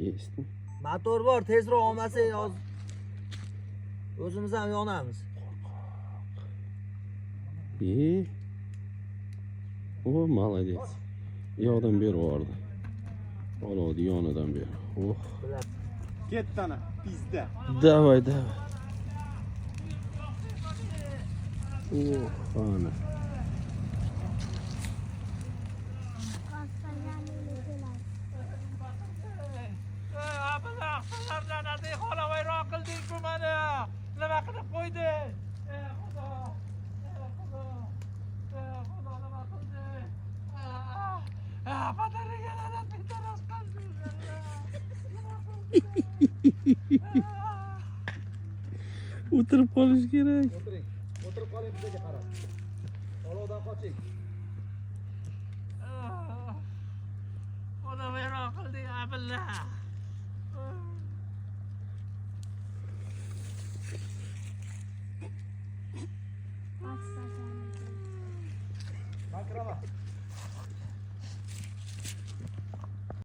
Esdi. Motor bor, tezroq olmasa hozir o'zimiz ham yonamiz. İyi. O молодец. Yoqdan beri vardı. Olovdi yonidan beri. Oh. Bilasiz. Ket ana pizda. Давай, давай. Oh, ana. Patariga ladat betaroz qilding O'tirib qolish kerak. O'tiring. O'tirib qoling bizga qarab. Olovdan qoching. xolavayron qilding abilla Bakrama.